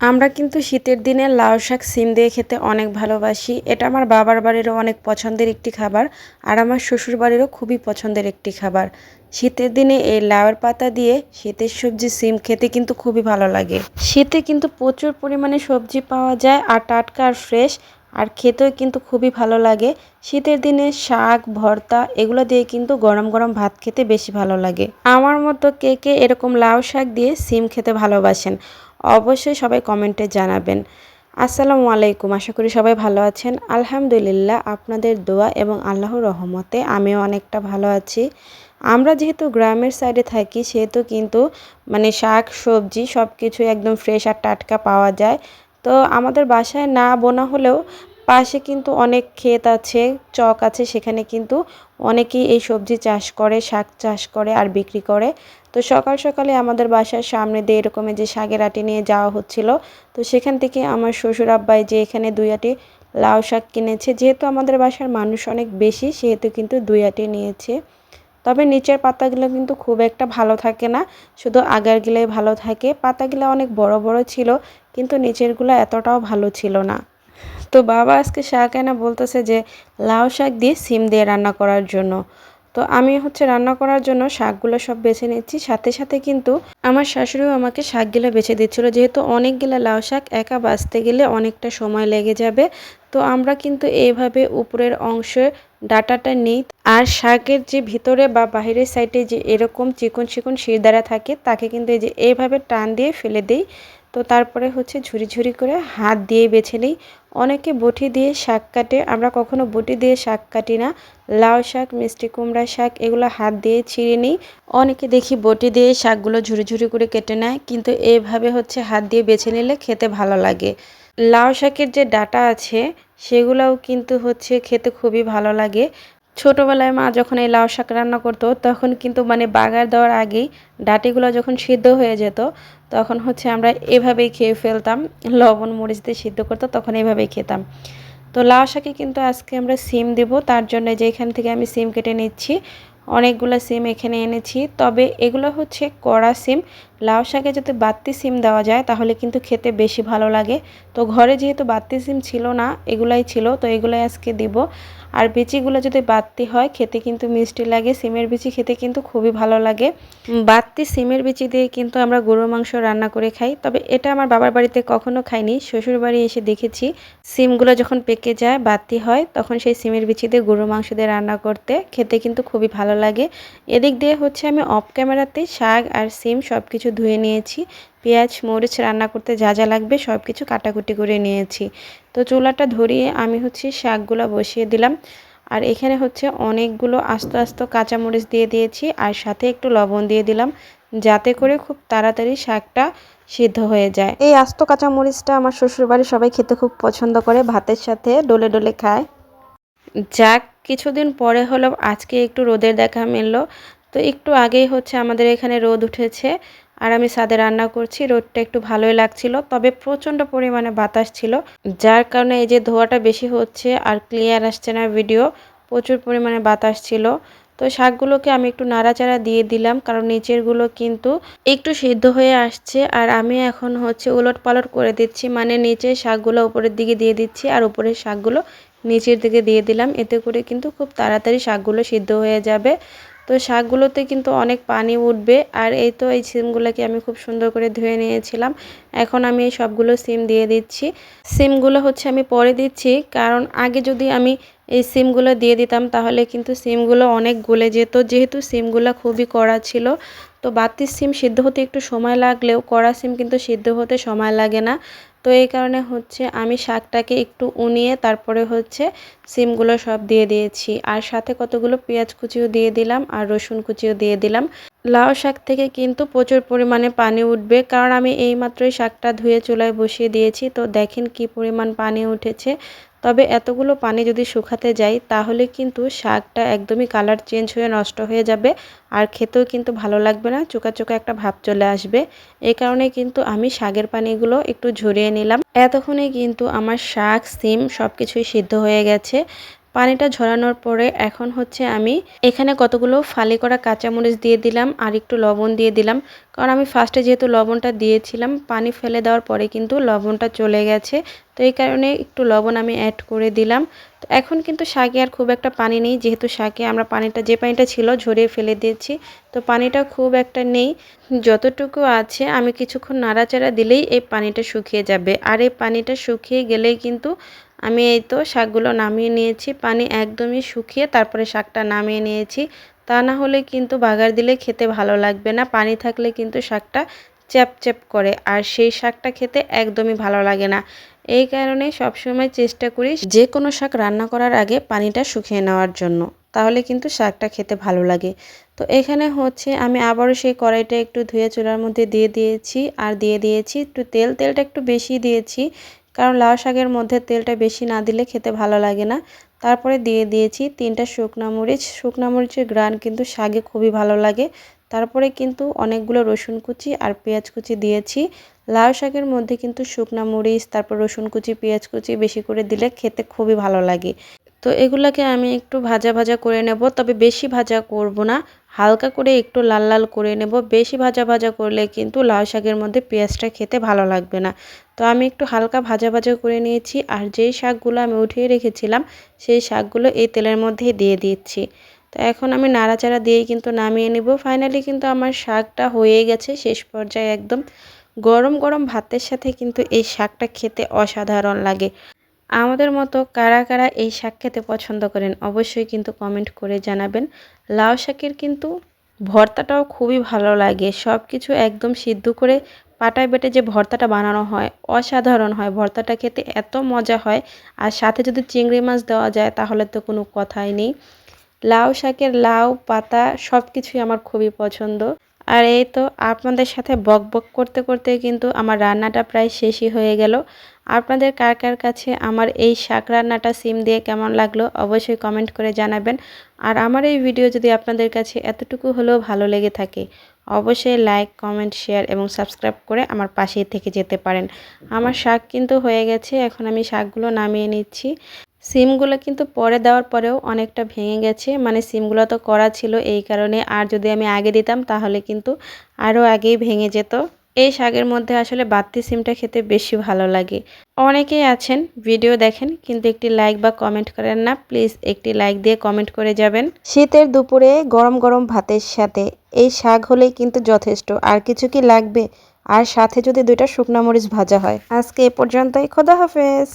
আমরা কিন্তু শীতের দিনে লাউ শাক, সিম দিয়ে খেতে অনেক ভালোবাসি। এটা আমার বাবার বাড়িরও অনেক পছন্দের একটি খাবার আর আমার শ্বশুর বাড়িরও খুবই পছন্দের একটি খাবার। শীতের দিনে এই লাউয়ের পাতা দিয়ে শীতের সবজি, সিম খেতে কিন্তু খুবই ভালো লাগে। শীতে কিন্তু প্রচুর পরিমাণে সবজি পাওয়া যায় আর টাটকা আর ফ্রেশ আর খেতেও কিন্তু খুবই ভালো লাগে। শীতের দিনে শাক, ভর্তা এগুলো দিয়ে কিন্তু গরম গরম ভাত খেতে বেশি ভালো লাগে। আমার মতো কে কে এরকম লাউ শাক দিয়ে সিম খেতে ভালোবাসেন, অবশ্যই সবাই কমেন্টে জানাবেন। আসসালামু আলাইকুম, আশা করি সবাই ভালো আছেন। আলহামদুলিল্লাহ আপনাদের দোয়া এবং আল্লাহর রহমতে আমিও অনেকটা ভালো আছি। আমরা যেহেতু গ্রামের সাইডে থাকি, সেহেতু কিন্তু মানে শাক, সবজি সব কিছু একদম ফ্রেশ আর টাটকা পাওয়া যায়। তো আমাদের বাসায় না বোনা হলেও পাশে কিন্তু অনেক ক্ষেত আছে, চক আছে, সেখানে কিন্তু অনেকেই এই সবজি চাষ করে, শাক চাষ করে আর বিক্রি করে। তো সকাল সকালে আমাদের বাসার সামনে দিয়ে এরকমের যে শাকের আটি নিয়ে যাওয়া হচ্ছিল। তো সেখান থেকে আমার শ্বশুর আব্বাই যে এখানে দুই আটি লাউ শাক কিনেছে, যেহেতু আমাদের বাসার মানুষ অনেক বেশি, সেহেতু কিন্তু দুই আটি নিয়েছে। তবে নিচের পাতাগুলো কিন্তু খুব একটা ভালো থাকে না, শুধু আগারগুলোই ভালো থাকে। পাতাগুলো অনেক বড় বড় ছিল, কিন্তু নিচেরগুলো এতটাও ভালো ছিল না। তো বাবা আজকে শাক এনে বলতেছে যে লাউ শাক দিয়ে সিম দিয়ে রান্না করার জন্য। তো আমি হচ্ছে রান্না করার জন্য শাকগুলো সব বেছে নিচ্ছি। সাথে সাথে কিন্তু আমার শাশুড়িও আমাকে শাকগুলো বেছে দিচ্ছিল। যেহেতু অনেকগুলো লাউ শাক একা বাঁচতে গেলে অনেকটা সময় লেগে যাবে। তো আমরা কিন্তু এইভাবে উপরের অংশে ডাটাটা নিই। আর শাকের যে ভিতরে বা বাহিরের সাইডে যে এরকম চিকন চিকন শিরদারা থাকে, তাকে কিন্তু এই যে এইভাবে টান দিয়ে ফেলে দিই। তো তারপরে হচ্ছে ঝুরি ঝুরি করে হাত দিয়ে বেছে নিই। অনেকে বটি দিয়ে শাক কাটে, আমরা কখনো বটি দিয়ে শাক কাটি না। লাউ শাক, মিষ্টি কুমড়া শাক, এগুলো হাত দিয়ে ছিঁড়ে নিই। অনেকে দেখি বটি দিয়ে শাকগুলো ঝুরি ঝুরি করে কেটে নেয়, কিন্তু এভাবে হচ্ছে হাত দিয়ে বেছে নিলে খেতে ভালো লাগে। লাউ শাকের যে ডাটা আছে, সেগুলোও কিন্তু হচ্ছে খেতে খুবই ভালো লাগে। ছোটোবেলায় মা যখন এই লাউ শাক রান্না করতো, তখন কিন্তু মানে বাগার দেওয়ার আগেই ডাটিগুলো যখন সিদ্ধ হয়ে যেত, তখন হচ্ছে আমরা এভাবেই খেয়ে ফেলতাম, লবণ, মরিচ দিয়ে সিদ্ধ করতো, তখন এভাবেই খেতাম। তো লাউ শাকে কিন্তু আজকে আমরা সিম দেব, তার জন্য যে এখান থেকে আমি সিম কেটে নিচ্ছি, অনেকগুলো সিম এখানে এনেছি, তবে এগুলো হচ্ছে কড়া সিম লাউ শাকে যদি বাড়তি সিম দেওয়া যায়, তাহলে কিন্তু খেতে বেশি ভালো লাগে। তো ঘরে যেহেতু বাড়তি সিম ছিল না, এগুলাই ছিল, তো এগুলাই আজকে দিব। আর বিচিগুলো যদি বাড়তি হয়, খেতে কিন্তু মিষ্টি লাগে। সিমের বিচি খেতে কিন্তু খুবই ভালো লাগে। বাত্তি সিমের বিচি দিয়ে কিন্তু আমরা গরুর মাংস রান্না করে খাই। তবে এটা আমার বাবার বাড়িতে কখনো খাইনি। শ্বশুর বাড়ি এসে দেখেছি। সিমগুলো যখন পেকে যায় বাত্তি হয়, তখন সেই সিমের বিচি দিয়ে গরুর মাংস দিয়ে রান্না করতে খেতে কিন্তু খুবই ভালো লাগে। এদিক দিয়ে হচ্ছে আমি অফ ক্যামেরাতে শাক আর সিম সব কিছু ধুয়ে নিয়েছি। পেঁয়াজ, মরিচ রান্না করতে যা যা লাগবে সব কিছু কাটাকুটি করে নিয়েছি। তো চুলাটা ধরিয়ে আমি হচ্ছে শাকগুলো বসিয়ে দিলাম। আর এখানে হচ্ছে অনেকগুলো আস্ত আস্ত কাঁচামরিচ দিয়ে দিয়েছি আর সাথে একটু লবণ দিয়ে দিলাম যাতে করে খুব তাড়াতাড়ি শাকটা সিদ্ধ হয়ে যায়। এই আস্ত কাঁচামরিচটা আমার শ্বশুরবাড়ির সবাই খেতে খুব পছন্দ করে, ভাতের সাথে ডলে ডলে খায়। যাক, কিছুদিন পরে হলো, আজকে একটু রোদের দেখা মিললো। তো একটু আগেই হচ্ছে আমাদের এখানে রোদ উঠেছে। আর আমি সাদে রান্না করছি, রোদটা একটু ভালোই লাগছিল, তবে প্রচণ্ড পরিমাণে বাতাস ছিল, যার কারণে এই যে ধোয়াটা বেশি হচ্ছে আর ক্লিয়ার আসছে না ভিডিও প্রচুর পরিমাণে বাতাস ছিল। তো শাকগুলোকে আমি একটু নাড়াচাড়া দিয়ে দিলাম, কারণ নিচেরগুলো কিন্তু একটু সিদ্ধ হয়ে আসছে, আর আমি এখন হচ্ছে উলট পালট করে দিচ্ছি মানে নিচের শাকগুলো উপরের দিকে দিয়ে দিচ্ছি, আর উপরের শাকগুলো নিচের দিকে দিয়ে দিলাম, এতে করে কিন্তু খুব তাড়াতাড়ি শাকগুলো সিদ্ধ হয়ে যাবে। তো শাকগুলোতে কিন্তু অনেক পানি উঠবে। আর এই তো এই সিমগুলোকে আমি খুব সুন্দর করে ধুয়ে নিয়েছিলাম। এখন আমি এই সবগুলো সিম দিয়ে দিচ্ছি। সিমগুলো হচ্ছে আমি পরে দিচ্ছি, কারণ আগে যদি আমি এই সিমগুলো দিয়ে দিতাম, তাহলে কিন্তু সিমগুলো অনেক গলে যেত। যেহেতু সিমগুলো খুবই কড়া ছিল, তো বাতির সিম সিদ্ধ হতে একটু সময় লাগলেও কড়া সিম কিন্তু সিদ্ধ হতে সময় লাগে না। তো এই কারণে হচ্ছে আমি শাকটাকে একটু উনিয়ে তারপরে হচ্ছে সিমগুলো সব দিয়ে দিয়েছি। আর সাথে কতগুলো পেঁয়াজ কুচিও দিয়ে দিলাম আর রসুন কুচিও দিয়ে দিলাম। লাউ শাক থেকে কিন্তু প্রচুর পরিমাণে পানি উঠবে কারণ আমি এইমাত্রই শাকটা ধুয়ে চুলায় বসিয়ে দিয়েছি। তো দেখেন কি পরিমাণ পানি উঠেছে। তবে এতগুলো পানি যদি শুকাতে যাই তাহলে কিন্তু শাকটা একদমই কালার চেঞ্জ হয়ে নষ্ট হয়ে যাবে। আর খেতেও কিন্তু ভালো লাগবে না চোকা চোকা একটা ভাব চলে আসবে। এই কারণে কিন্তু আমি শাকের পানিগুলো একটু ঝরিয়ে নিলাম। এতক্ষণে কিন্তু আমার শাক, সিম সব কিছুই সিদ্ধ হয়ে গেছে। পানিটা ঝরানোর পরে এখন হচ্ছে আমি এখানে কতগুলো ফালি করা কাঁচামরিচ দিয়ে দিলাম আর একটু লবণ দিয়ে দিলাম। কারণ আমি ফার্স্টে যেহেতু লবণটা দিয়েছিলাম, পানি ফেলে দেওয়ার পরে কিন্তু লবণটা চলে গেছে। তো এই কারণে একটু লবণ আমি অ্যাড করে দিলাম। তো এখন কিন্তু শাকে আর খুব একটা পানি নেই, যেহেতু শাকে আমরা পানিটা, যে পানিটা ছিল ঝরিয়ে ফেলে দিয়েছি। তো পানিটা খুব একটা নেই। যতটুকু আছে আমি কিছুক্ষণ নাড়াচাড়া দিলেই এই পানিটা শুকিয়ে যাবে। আর এই পানিটা শুকিয়ে গেলেই কিন্তু আমি এই তো শাকগুলো নামিয়ে নিয়েছি, পানি একদমই শুকিয়ে তারপরে শাকটা নামিয়ে নিয়েছি। তা না হলে কিন্তু বাগার দিলে খেতে ভালো লাগবে না, পানি থাকলে কিন্তু শাকটা চ্যাপ চ্যাপ করে আর সেই শাকটা খেতে একদমই ভালো লাগে না। এই কারণে সবসময় চেষ্টা করি যে কোনো শাক রান্না করার আগে পানিটা শুকিয়ে নেওয়ার জন্য, তাহলে কিন্তু শাকটা খেতে ভালো লাগে। তো এখানে হচ্ছে আমি আবারও সেই কড়াইটা একটু ধুয়ে চুলার মধ্যে দিয়ে দিয়েছি, আর দিয়ে দিয়েছি একটু তেল, তেলটা একটু বেশি দিয়েছি কারণ লাউ শাকের মধ্যে তেলটা বেশি না দিলে খেতে ভালো লাগে না। তারপরে দিয়ে দিয়েছি তিনটা শুকনা মরিচ। শুকনা মরিচের গ্রান কিন্তু শাকে খুবই ভালো লাগে। তারপরে কিন্তু অনেকগুলো রসুন কুচি আর পেঁয়াজ কুচি দিয়েছি। লাউ শাকের মধ্যে কিন্তু শুকনা মরিচ, তারপর রসুন কুচি, পেঁয়াজ কুচি বেশি করে দিলে খেতে খুবই ভালো লাগে। তো এগুলাকে আমি একটু ভাজা ভাজা করে নেব, তবে বেশি ভাজা করব না। হালকা করে একটু লাল লাল করে নেব। বেশি ভাজা ভাজা করলে কিন্তু লাউ শাকের মধ্যে পেঁয়াজটা খেতে ভালো লাগবে না। তো আমি একটু হালকা ভাজা ভাজা করে নিয়েছি আর যেই শাকগুলো আমি উঠিয়ে রেখেছিলাম, সেই শাকগুলো এই তেলের মধ্যেই দিয়ে দিচ্ছি। তো এখন আমি নাড়াচাড়া দিয়েই কিন্তু নামিয়ে নেব। ফাইনালি কিন্তু আমার শাকটা হয়ে গেছে শেষ পর্যায়ে একদম। গরম গরম ভাতের সাথে কিন্তু এই শাকটা খেতে অসাধারণ লাগে। আমাদের মতো কারা কারা এই শাক খেতে পছন্দ করেন অবশ্যই কিন্তু কমেন্ট করে জানাবেন। লাউ শাকের কিন্তু ভর্তাটাও খুবই ভালো লাগে। সব কিছু একদম সিদ্ধ করে পাটায় বেটে যে ভর্তাটা বানানো হয়, অসাধারণ হয়। ভর্তাটা খেতে এত মজা হয়। আর সাথে যদি চিংড়ি মাছ দেওয়া যায়, তাহলে তো কোনো কথাই নেই। লাউ শাকের লাউ, পাতা সব কিছুই আমার খুবই পছন্দ। আর এই তো আপনাদের সাথে বক বক করতে করতে কিন্তু আমার রান্নাটা প্রায় শেষই হয়ে গেল। আপনাদের কার কার কাছে আমার এই শাক রান্নাটা সিম দিয়ে কেমন লাগল, অবশ্যই কমেন্ট করে জানাবেন। আর আমার এই ভিডিও যদি আপনাদের কাছে এতটুকু হলেও ভালো লেগে থাকে অবশ্যই লাইক কমেন্ট শেয়ার এবং সাবস্ক্রাইব করে আমার পাশেই থেকে যেতে পারেন। আমার শাক কিন্তু হয়ে গেছে, এখন আমি শাকগুলো নামিয়ে নিচ্ছি। সিমগুলো কিন্তু পরে দেওয়ার পরেও অনেকটা ভেঙে গেছে মানে সিমগুলো তো করা ছিল এই কারণে। আর যদি আমি আগে দিতাম, তাহলে কিন্তু আরও আগেই ভেঙে যেত। এই শাকের মধ্যে আসলে বাতি সিমটা খেতে বেশি ভালো লাগে। অনেকেই আছেন, ভিডিও দেখেন, কিন্তু একটি লাইক বা কমেন্ট করেন না। প্লিজ একটি লাইক দিয়ে কমেন্ট করে যাবেন। শীতের দুপুরে গরম গরম ভাতের সাথে এই শাক হলেই কিন্তু যথেষ্ট। আর কিছু কি লাগবে? আর সাথে যদি দুইটা শুকনা মরিচ ভাজা হয়। আজকে এ পর্যন্তই। খোদা হাফেজ।